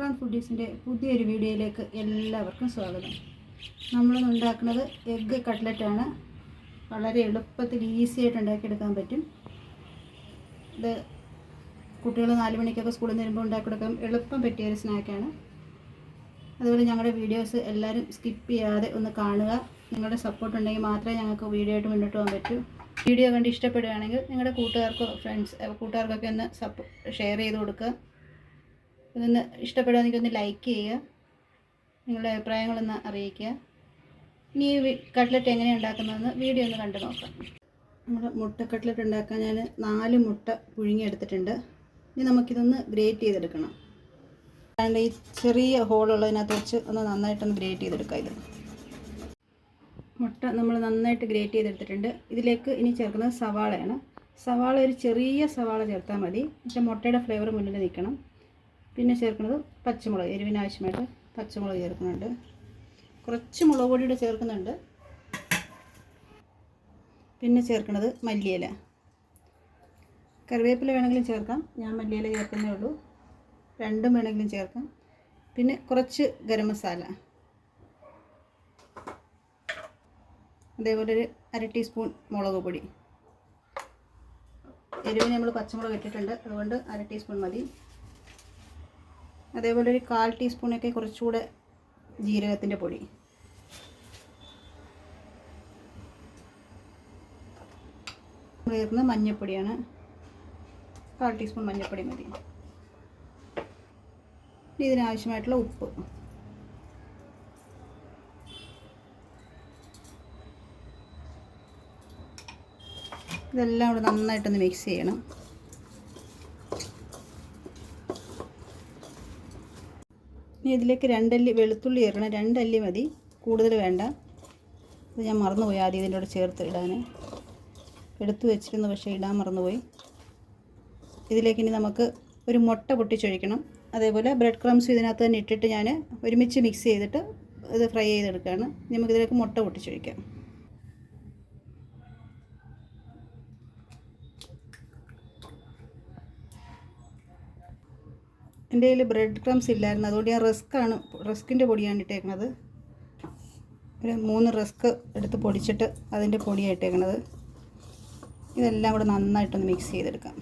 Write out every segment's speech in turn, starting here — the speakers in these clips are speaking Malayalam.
ഫർഖാൻ ഫുഡീസിന്റെ പുതിയൊരു വീഡിയോയിലേക്ക് എല്ലാവർക്കും സ്വാഗതം. നമ്മൾ ഉണ്ടാക്കുന്നത് എഗ്ഗ് കട്ട്ലറ്റാണ് വളരെ എളുപ്പത്തിൽ ഈസി ആയിട്ട് ഉണ്ടാക്കിയെടുക്കാൻ പറ്റും. ഇത് കുട്ടികൾ നാല് മണിക്കൊക്കെ സ്കൂളിൽ നിന്ന് വരുമ്പോൾ ഉണ്ടാക്കിയെടുക്കാൻ എളുപ്പം പറ്റിയ ഒരു സ്നാക്കാണ് അതുപോലെ ഞങ്ങളുടെ വീഡിയോസ് എല്ലാവരും സ്കിപ്പ് ചെയ്യാതെ ഒന്ന് കാണുക. നിങ്ങളുടെ സപ്പോർട്ട് ഉണ്ടെങ്കിൽ മാത്രമേ ഞങ്ങൾക്ക് വീഡിയോ ആയിട്ട് മുന്നോട്ട് പോകാൻ പറ്റൂ. വീഡിയോ കണ്ട് ഇഷ്ടപ്പെടുകയാണെങ്കിൽ നിങ്ങളുടെ കൂട്ടുകാർക്കോ ഫ്രണ്ട്സ് കൂട്ടുകാർക്കൊക്കെ ഒന്ന് സപ്പോ ഷെയർ ചെയ്ത് കൊടുക്കുക. ഇതൊന്ന് ഇഷ്ടപ്പെടുകയാണെങ്കിൽ ഒന്ന് ലൈക്ക് ചെയ്യുക. നിങ്ങളുടെ അഭിപ്രായങ്ങളൊന്ന് അറിയിക്കുക. ഇനി ഈ കട്ട്ലറ്റ് എങ്ങനെയാണ് ഉണ്ടാക്കുന്നതെന്ന് വീഡിയോ ഒന്ന് കണ്ടു നോക്കാം. നമ്മൾ മുട്ട കട്ട്ലറ്റ് ഉണ്ടാക്കാൻ ഞാൻ നാല് മുട്ട പുഴുങ്ങിയെടുത്തിട്ടുണ്ട് ഇനി നമുക്കിതൊന്ന് ഗ്രേറ്റ് ചെയ്തെടുക്കണം. അതാണ്ട് ഈ ചെറിയ ഹോളുള്ളതിനകത്ത് വെച്ച് ഒന്ന് നന്നായിട്ടൊന്ന് ഗ്രേറ്റ് ചെയ്തെടുക്കാം ഇത്. മുട്ട നമ്മൾ നന്നായിട്ട് ഗ്രേറ്റ് ചെയ്തെടുത്തിട്ടുണ്ട്. ഇതിലേക്ക് ഇനി ചേർക്കുന്നത് സവാളയാണ്. സവാള ഒരു ചെറിയ സവാള ചേർത്താൽ മതി. പക്ഷേ മുട്ടയുടെ ഫ്ലേവർ മുന്നിൽ നിൽക്കണം. പിന്നെ ചേർക്കുന്നത് പച്ചമുളക് എരിവിനാവശ്യമായിട്ട് പച്ചമുളക് ചേർക്കുന്നുണ്ട്. കുറച്ച് മുളക് പൊടിയുടെ ചേർക്കുന്നുണ്ട്. പിന്നെ ചേർക്കുന്നത് മല്ലിയില. കറിവേപ്പില വേണമെങ്കിലും ചേർക്കാം. ഞാൻ മല്ലിയില ചേർക്കുന്നേ ഉള്ളൂ. രണ്ടും വേണമെങ്കിലും ചേർക്കാം. പിന്നെ കുറച്ച് ഗരം മസാല. അതേപോലെ ഒരു അര ടീസ്പൂൺ മുളക് പൊടി. എരിവിന് നമ്മൾ പച്ചമുളക് ഇട്ടിട്ടുണ്ട്. അതുകൊണ്ട് അര ടീസ്പൂൺ മതി. അതേപോലെ ഒരു കാൽ ടീസ്പൂണൊക്കെ കുറച്ചുകൂടെ ജീരകത്തിന്റെ പൊടി. ചേർന്ന് മഞ്ഞൾപ്പൊടിയാണ് കാൽ ടീസ്പൂൺ മഞ്ഞൾപ്പൊടി മതി. ഇതിനാവശ്യമായിട്ടുള്ള ഉപ്പ്. ഇതെല്ലാം കൂടെ നന്നായിട്ടൊന്ന് മിക്സ് ചെയ്യണം. ഇനി ഇതിലേക്ക് രണ്ടല്ലി വെളുത്തുള്ളി ചേർക്കണം രണ്ടല്ലി മതി. കൂടുതൽ വേണ്ട. ഇത് ഞാൻ മറന്നുപോയി ആദ്യം ഇതിന്റെ കൂടെ ചേർത്ത് ഇടാൻ എടുത്തു വെച്ചിരുന്നു പക്ഷേ ഇടാൻ മറന്നുപോയി. ഇതിലേക്ക് ഇനി നമുക്ക് ഒരു മുട്ട പൊട്ടിച്ചൊഴിക്കണം. അതേപോലെ ബ്രെഡ് ക്രംസ് ഇതിനകത്ത് തന്നെ ഇട്ടിട്ട് ഞാൻ ഒരുമിച്ച് മിക്സ് ചെയ്തിട്ട് ഇത് ഫ്രൈ ചെയ്തെടുക്കുകയാണ്. നമുക്കിതിലേക്ക് മുട്ട പൊട്ടിച്ചൊഴിക്കാം. എന്റെ കയ്യിൽ ബ്രെഡ് ക്രംസ് ഇല്ലായിരുന്നു. അതുകൊണ്ട് ഞാൻ റസ്ക്കാണ് റസ്കിന്റെ പൊടിയാണ് ഇട്ടേക്കുന്നത് ഒരു മൂന്ന് റസ്ക് എടുത്ത് പൊടിച്ചിട്ട് അതിന്റെ പൊടിയാണ് ഇട്ടേക്കുന്നത് ഇതെല്ലാം കൂടെ നന്നായിട്ടൊന്ന് മിക്സ് ചെയ്തെടുക്കാം.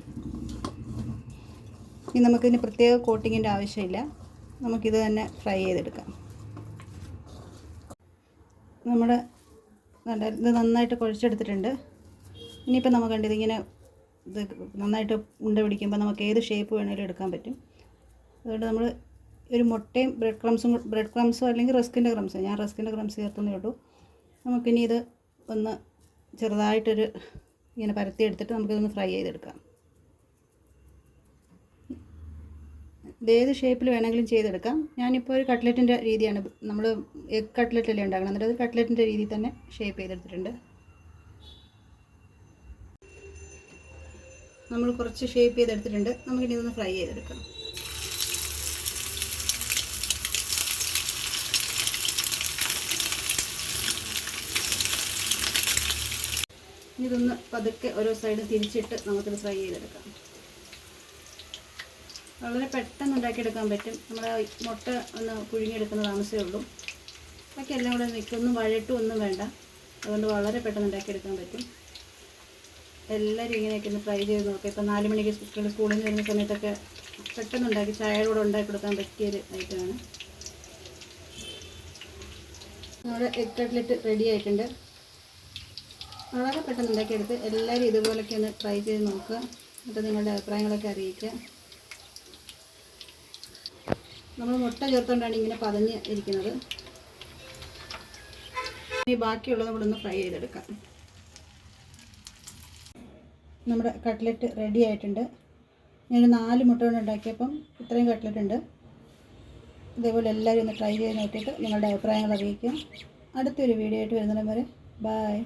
ഇനി നമുക്കിതിന് പ്രത്യേക കോട്ടിങ്ങിന്റെ ആവശ്യമില്ല. നമുക്കിത് തന്നെ ഫ്രൈ ചെയ്തെടുക്കാം. നമ്മുടെ ഇത് നന്നായിട്ട് കുഴച്ചെടുത്തിട്ടുണ്ട്. ഇനിയിപ്പോൾ നമുക്ക് കണ്ടിതിങ്ങനെ ഇത് നന്നായിട്ട് ഉണ്ട പിടിക്കുമ്പോൾ നമുക്ക് ഏത് ഷേപ്പ് വേണമെങ്കിലും എടുക്കാൻ പറ്റും. അതുകൊണ്ട് നമ്മൾ ഒരു മുട്ടയും ബ്രെഡ് ക്രംസും ബ്രെഡ് ക്രംസോ അല്ലെങ്കിൽ റസ്കിന്റെ ക്രംസോ ഞാൻ റസ്കിന്റെ ക്രംസ് ചേർത്തുന്നേ ഉള്ളൂ. നമുക്കിനി ഇത് ഒന്ന് ചെറുതായിട്ടൊരു ഇങ്ങനെ പരത്തി എടുത്തിട്ട് നമുക്കിതൊന്ന് ഫ്രൈ ചെയ്തെടുക്കാം. ഏത് ഷേപ്പിൽ വേണമെങ്കിലും ചെയ്തെടുക്കാം. ഞാനിപ്പോൾ ഒരു കട്ട്ലറ്റിന്റെ രീതിയാണ് നമ്മൾ എഗ് കട്ട്ലറ്റല്ലേ ഉണ്ടാക്കണം എന്നിട്ട് അത് കട്ട്ലറ്റിന്റെ രീതിയിൽ തന്നെ ഷേപ്പ് ചെയ്തെടുത്തിട്ടുണ്ട്. നമ്മൾ കുറച്ച് ഷേപ്പ് ചെയ്തെടുത്തിട്ടുണ്ട്. നമുക്കിനി ഇതൊന്ന് ഫ്രൈ ചെയ്തെടുക്കാം. ഇതൊന്ന് പതുക്കെ ഓരോ സൈഡ് തിരിച്ചിട്ട് നമുക്കിത് ഫ്രൈ ചെയ്തെടുക്കാം. വളരെ പെട്ടെന്ന് ഉണ്ടാക്കിയെടുക്കാൻ പറ്റും. നമ്മുടെ മുട്ട ഒന്ന് പുഴുങ്ങിയെടുക്കുന്ന താമസമേ ഉള്ളൂ. ബാക്കി എല്ലാം കൂടെ നിൽക്കൊന്നും വഴട്ടും ഒന്നും വേണ്ട. അതുകൊണ്ട് വളരെ പെട്ടെന്ന് ഉണ്ടാക്കിയെടുക്കാൻ പറ്റും. എല്ലാവരും ഇങ്ങനെയൊക്കെ ഒന്ന് ഫ്രൈ ചെയ്ത് നോക്കാം. ഇപ്പം നാല് മണിക്ക് കുട്ടികൾ സ്കൂളിൽ നിന്ന് വരുന്ന സമയത്തൊക്കെ പെട്ടെന്ന് ഉണ്ടാക്കി ചായയുടെ കൂടെ ഉണ്ടാക്കി കൊടുക്കാൻ പറ്റിയൊരു ഐറ്റമാണ് നമ്മുടെ എഗ് കട്ട്ലറ്റ് റെഡി ആയിട്ടുണ്ട്. വളരെ പെട്ടെന്ന് ഉണ്ടാക്കിയെടുത്ത് എല്ലാവരും ഇതുപോലൊക്കെ ഒന്ന് ട്രൈ ചെയ്ത് നോക്കുക. എന്നിട്ട് നിങ്ങളുടെ അഭിപ്രായങ്ങളൊക്കെ അറിയിക്കുക. നമ്മൾ മുട്ട ചേർത്തുകൊണ്ടാണ് ഇങ്ങനെ പതഞ്ഞ് ഇരിക്കുന്നത്. ഇനി ബാക്കിയുള്ളത് നമ്മൾ ഒന്ന് ഫ്രൈ ചെയ്തെടുക്കാം. നമ്മുടെ കട്ട്ലറ്റ് റെഡി ആയിട്ടുണ്ട്. ഞാൻ നാല് മുട്ട കൊണ്ട് ഉണ്ടാക്കിയപ്പം ഇത്രയും കട്ട്ലറ്റ് ഉണ്ട്. ഇതേപോലെ എല്ലാവരും ഒന്ന് ട്രൈ ചെയ്ത് നോക്കിയിട്ട് നിങ്ങളുടെ അഭിപ്രായങ്ങൾ അറിയിക്കുക. അടുത്തൊരു വീഡിയോ ആയിട്ട് വരുന്നിടം വരെ ബായ്